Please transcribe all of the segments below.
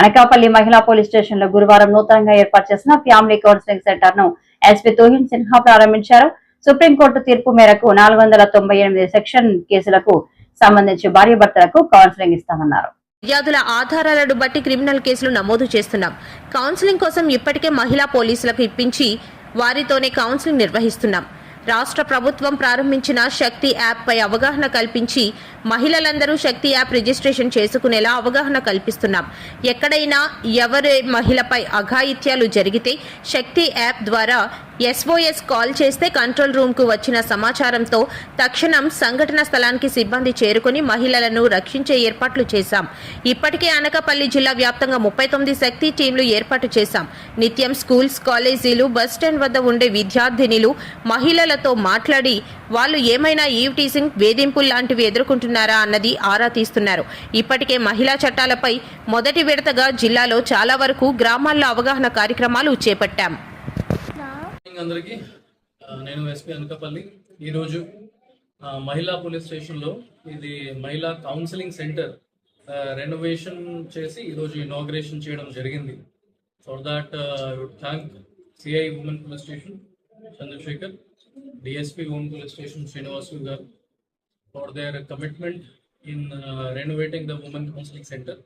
అనకాపల్లి మహిళా పోలీస్ స్టేషన్లో గురువారం నూతనంగా ఏర్పాటు చేసిన ఫ్యామిలీ కౌన్సిలింగ్ సెంటర్ను ఎస్పీ తోహిన్ సిన్హా ప్రారంభించారు. సుప్రీంకోర్టు తీర్పు మేరకు నాలుగు వందల తొంభై ఎనిమిది సెక్షన్ కేసులకు సంబంధించి భార్యాభర్తలకు కౌన్సిలింగ్ ఇస్తామన్నారు. ఫిర్యాదుల ఆధారాలను బట్టి క్రిమినల్ కేసులు నమోదు చేస్తున్నాం. కౌన్సిలింగ్ కోసం ఇప్పటికే మహిళా పోలీసులకు ఇప్పించి వారితోనే కౌన్సిలింగ్ నిర్వహిస్తున్నాం. రాష్ట్ర ప్రభుత్వం ప్రారంభించిన శక్తి యాప్ పై అవగాహన కల్పించి మహిళలందరూ శక్తి యాప్ రిజిస్ట్రేషన్ చేసుకునేలా అవగాహన కల్పిస్తున్నాం. ఎక్కడైనా ఎవరి మహిళపై అఘాయిత్యాలు జరిగితే శక్తి యాప్ ద్వారా ఎస్ఓఎస్ కాల్ చేస్తే కంట్రోల్ రూమ్కు వచ్చిన సమాచారంతో తక్షణం సంఘటన స్థలానికి సిబ్బంది చేరుకుని మహిళలను రక్షించే ఏర్పాట్లు చేశాం. ఇప్పటికే అనకాపల్లి జిల్లా వ్యాప్తంగా ముప్పై తొమ్మిది శక్తి టీంలు ఏర్పాటు చేశాం. నిత్యం స్కూల్స్ కాలేజీలు బస్ స్టాండ్ వద్ద ఉండే విద్యార్థినిలు మహిళలతో మాట్లాడి వాళ్ళు ఏమైనా ఈవ్ టీసింగ్ వేధింపులు లాంటివి ఎదుర్కొంటున్నారా? అన్నది ఆరా తీస్తున్నారు. ఇప్పటికే మహిళా చట్టాలపై మొదటి విడతగా జిల్లాలో చాలా వరకు గ్రామాల్లో అవగాహన కార్యక్రమాలు చేపట్టాం. మార్నింగ్ అందరికీ. నేను ఎస్పీ అనకాపల్లి. ఈరోజు మహిళా పోలీస్ స్టేషన్లో ఇది మహిళా కౌన్సిలింగ్ సెంటర్ రెనోవేషన్ చేసి ఈరోజు ఇనాగ్రేషన్ చేయడం జరిగింది. For that thank CI women police station Chandrasekhar DSP women police station Srinivasu garu for their commitment in renovating the women counselling centre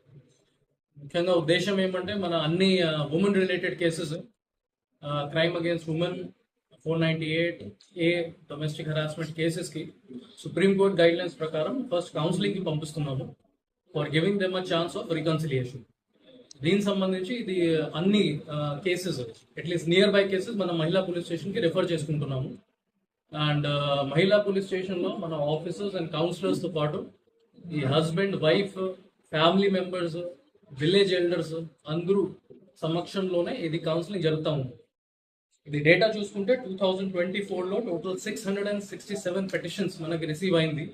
ముఖ్యంగా ఉద్దేశం ఏమంటే మన అన్ని women related cases crime against women four ninety eight A domestic harassment కేసెస్కి Supreme Court guidelines ప్రకారం first కౌన్సిలింగ్కి పంపిస్తున్నాము for giving them a chance of reconciliation దీనికి సంబంధించి ఇది అన్ని cases at least nearby cases మనం మహిళా పోలీస్ స్టేషన్కి రెఫర్ చేసుకుంటున్నాము. అండ్ మహిళా పోలీస్ స్టేషన్లో మన ఆఫీసర్స్ అండ్ కౌన్సిలర్స్తో పాటు ఈ husband wife family members village elders అందరూ సమక్షంలోనే ఇది కౌన్సిలింగ్ జరుగుతూ ఉంది. ఇది డేటా చూసుకుంటే టూ థౌజండ్ ట్వంటీ ఫోర్లో total six hundred and sixty seven petitions మనకి రిసీవ్ అయింది.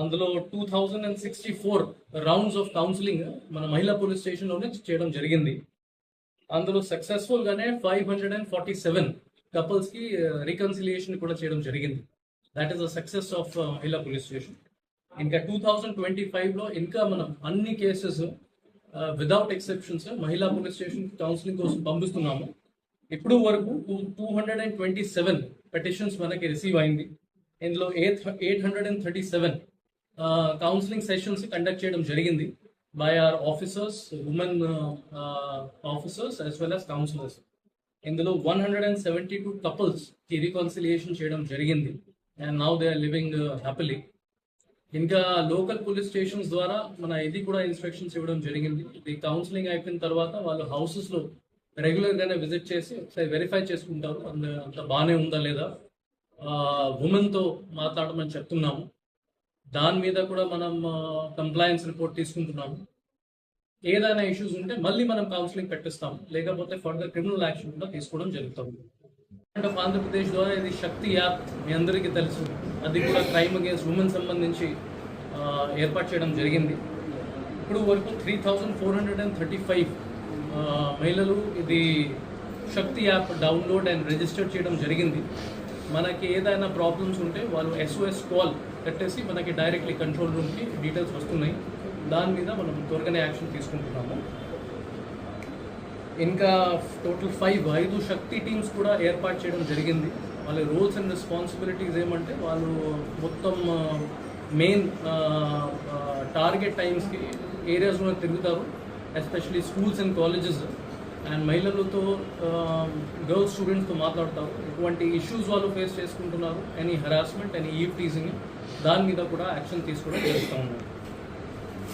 అందులో two thousand and sixty four rounds of counselling మన మహిళా పోలీస్ స్టేషన్లోనే చేయడం జరిగింది. అందులో సక్సెస్ఫుల్గానే five hundred and forty seven కపుల్స్కి reconciliation కూడా చేయడం జరిగింది. That is the success of మహిళా పోలీస్ స్టేషన్. ఇంకా టూ థౌజండ్ ట్వంటీ ఫైవ్లో ఇంకా మనం అన్ని కేసెస్ విదౌట్ ఎక్సెప్షన్స్ మహిళా పోలీస్ స్టేషన్ కౌన్సిలింగ్ కోసం పంపిస్తున్నాము. ఇప్పుడు వరకు two two hundred and twenty seven petitions మనకి రిసీవ్ అయింది. ఇందులో eight eight hundred and thirty seven counselling sessions conduct చేయడం జరిగింది by or officers women officers as well as counsellors ఇందులో one hundred and seventy two కపుల్స్కి చేయడం జరిగింది. And now they are living happily ఇంకా local police stations ద్వారా మన ఇది కూడా ఇన్స్పెక్షన్స్ ఇవ్వడం జరిగింది. ఈ కౌన్సిలింగ్ అయిపోయిన తర్వాత వాళ్ళు హౌసెస్లో లో రెగ్యులర్ గానే విజిట్ చేసి ఒకసారి వెరిఫై చేసుకుంటారు. అంత అంత బాగానే ఉందా లేదా? ఉమెన్తో మాట్లాడమని చెప్తున్నాము. దాని మీద కూడా మనం కంప్లయన్స్ రిపోర్ట్ తీసుకుంటున్నాము. ఏదైనా ఇష్యూస్ ఉంటే మళ్ళీ మనం కౌన్సిలింగ్ పెట్టిస్తాం లేకపోతే ఫర్దర్ క్రిమినల్ యాక్షన్ కూడా తీసుకోవడం జరుగుతుంది. గవర్నమెంట్ ఆఫ్ ఆంధ్రప్రదేశ్ ద్వారా ఇది శక్తి యాప్ మీ అందరికీ తెలుసు. అది కూడా క్రైమ్ అగేన్స్ట్ ఉమెన్ సంబంధించి ఏర్పాటు చేయడం జరిగింది. ఇప్పుడు వరకు three thousand four hundred and thirty five మహిళలు ఇది Shakti app download and register చేయడం జరిగింది. మనకి ఏదైనా ప్రాబ్లమ్స్ ఉంటే వాళ్ళు ఎస్ఓఎస్ కాల్ కట్టేసి మనకి డైరెక్ట్లీ కంట్రోల్ రూమ్కి డీటెయిల్స్ వస్తున్నాయి. దాని మీద మనం త్వరగానే యాక్షన్ తీసుకుంటున్నాము. ఇంకా టోటల్ ఫైవ్ ఐదు శక్తి టీమ్స్ కూడా ఏర్పాటు చేయడం జరిగింది. వాళ్ళ రోల్స్ అండ్ రెస్పాన్సిబిలిటీస్ ఏమంటే వాళ్ళు మొత్తం మెయిన్ టార్గెట్ టైమ్స్కి ఏరియాస్లో తిరుగుతారు. Especially schools and colleges and మహిళలతో గర్ల్స్ స్టూడెంట్స్తో మాట్లాడతారు. ఎటువంటి ఇష్యూస్ వాళ్ళు ఫేస్ చేసుకుంటున్నారు. Any harassment any eve teasing దాని మీద కూడా యాక్షన్ తీసుకోవడం జరుగుతూ ఉన్నారు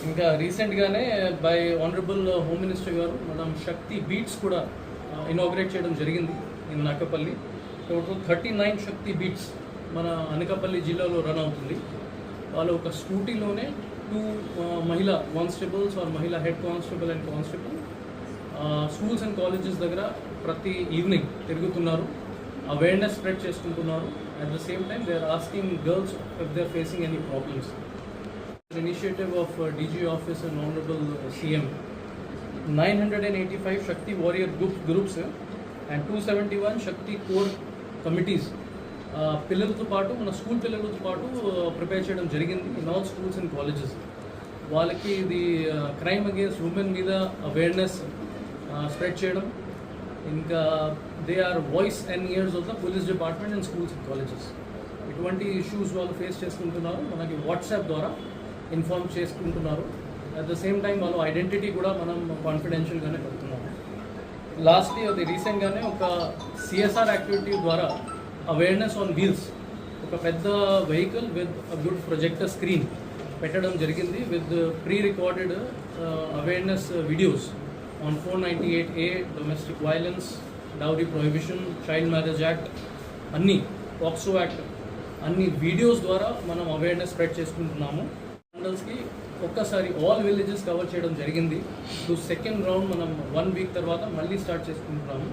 ఇంకా రీసెంట్గానే బై ఆనరబుల్ హోమ్ మినిస్టర్ గారు మనం శక్తి బీట్స్ కూడా ఇనాగ్రేట్ చేయడం జరిగింది in Anakapalli total thirty nine Shakti beats మన అనకాపల్లి జిల్లాలో రన్ అవుతుంది. వాళ్ళు ఒక స్కూటీలోనే టూ మహిళా కానిస్టేబుల్స్ ఆర్ మహిళా head constable and constable schools and colleges దగ్గర ప్రతి ఈవినింగ్ తిరుగుతున్నారు అవేర్నెస్ స్ప్రెడ్ చేసుకుంటున్నారు. At the same time they are asking girls if they are facing any problems initiative of DG office and honourable CM nine hundred and eighty five Shakti warrior group groups and two seventy one Shakti core committees పిల్లలతో పాటు మన school పిల్లలతో పాటు prepare చేయడం జరిగింది in all schools and colleges. వాళ్ళకి ఇది crime against women మీద అవేర్నెస్ స్ప్రెడ్ చేయడం. ఇంకా they are voice and ears of the police department and schools and colleges ఇటువంటి ఇష్యూస్ వాళ్ళు ఫేస్ చేసుకుంటున్నారు. మనకి వాట్సాప్ ద్వారా ఇన్ఫార్మ్ చేసుకుంటున్నారు. అట్ ద సేమ్ టైం వాళ్ళు ఐడెంటిటీ కూడా మనం కాన్ఫిడెన్షియల్గానే పెడుతున్నాము లాస్ట్లీ అది రీసెంట్గానే ఒక సిఎస్ఆర్ యాక్టివిటీ ద్వారా అవేర్నెస్ ఆన్ వీల్స్ ఒక పెద్ద vehicle with good projector screen పెట్టడం జరిగింది with pre recorded awareness videos on four ninety eight A domestic violence dowry prohibition child marriage act అన్నీ పాక్సో యాక్ట్ అన్ని వీడియోస్ ద్వారా మనం అవేర్నెస్ స్ప్రెడ్ చేసుకుంటున్నాము. మండల్స్కి ఒక్కసారి ఆల్ విలేజెస్ కవర్ చేయడం జరిగింది. సో సెకండ్ రౌండ్ మనం వన్ వీక్ తర్వాత మళ్ళీ స్టార్ట్ చేసుకుంటున్నాము.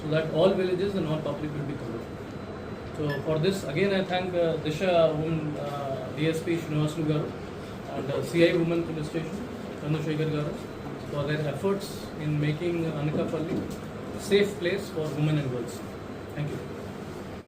So that all villages and all public will be cover So for this, again, I thank uh, Disha woman, uh, DSP Srinivaslu Garu and uh, CI woman police station, Chandrasekhar Garu, for their efforts in making Anakapalli a safe place for women and girls. Thank you.